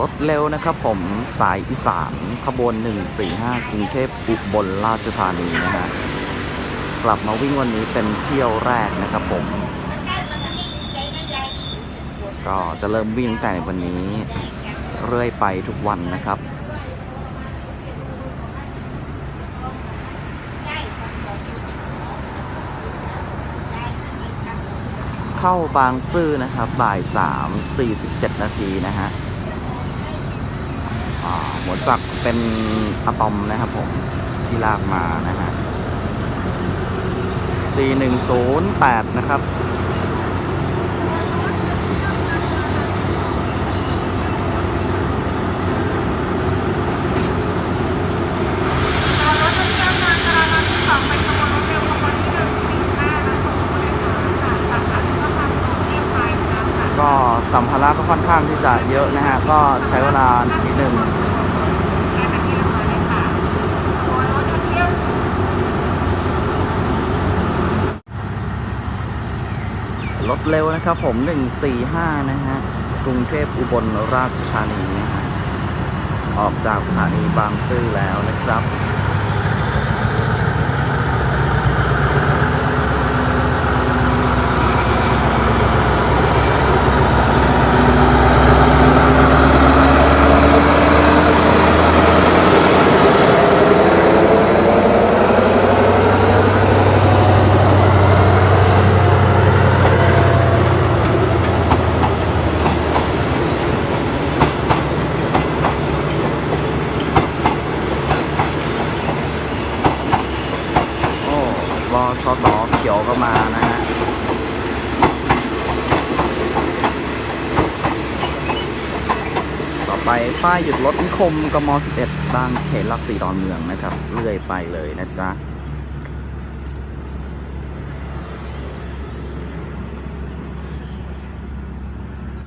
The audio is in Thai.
รถเร็วนะครับผมสายอีสานขบวน 145 กรุงเทพอุบลราชธานีนะฮะกลับมาวิ่งวันนี้เป็นเที่ยวแรกนะครับผม ก็จะเริ่มวิ่งแต่วันนี้ เรื่อยไปทุกวันนะครับ เข้าบางซื่อนะครับบ่าย 3 47 นาทีนะฮะ หมวดจักรเป็นอะตอมนะครับผมที่ลากมานะฮะ4108 นะครับ ก็ สัมภาระก็ค่อนข้างที่จะเยอะนะฮะ ก็ใช้เวลานิดนึงรถเร็วนะครับผม 145 นะฮะ กรุงเทพอุบลราชธานีนะฮะ ออกจากสถานีบางซื่อแล้วนะครับ โอ้ วชสเขียวก็มานะฮะต่อไปป้ายหยุดรถนิคมกม 11 บางเขนหลักสี่ดอนเมืองนะครับ เรื่อยไปเลยนะจ๊ะ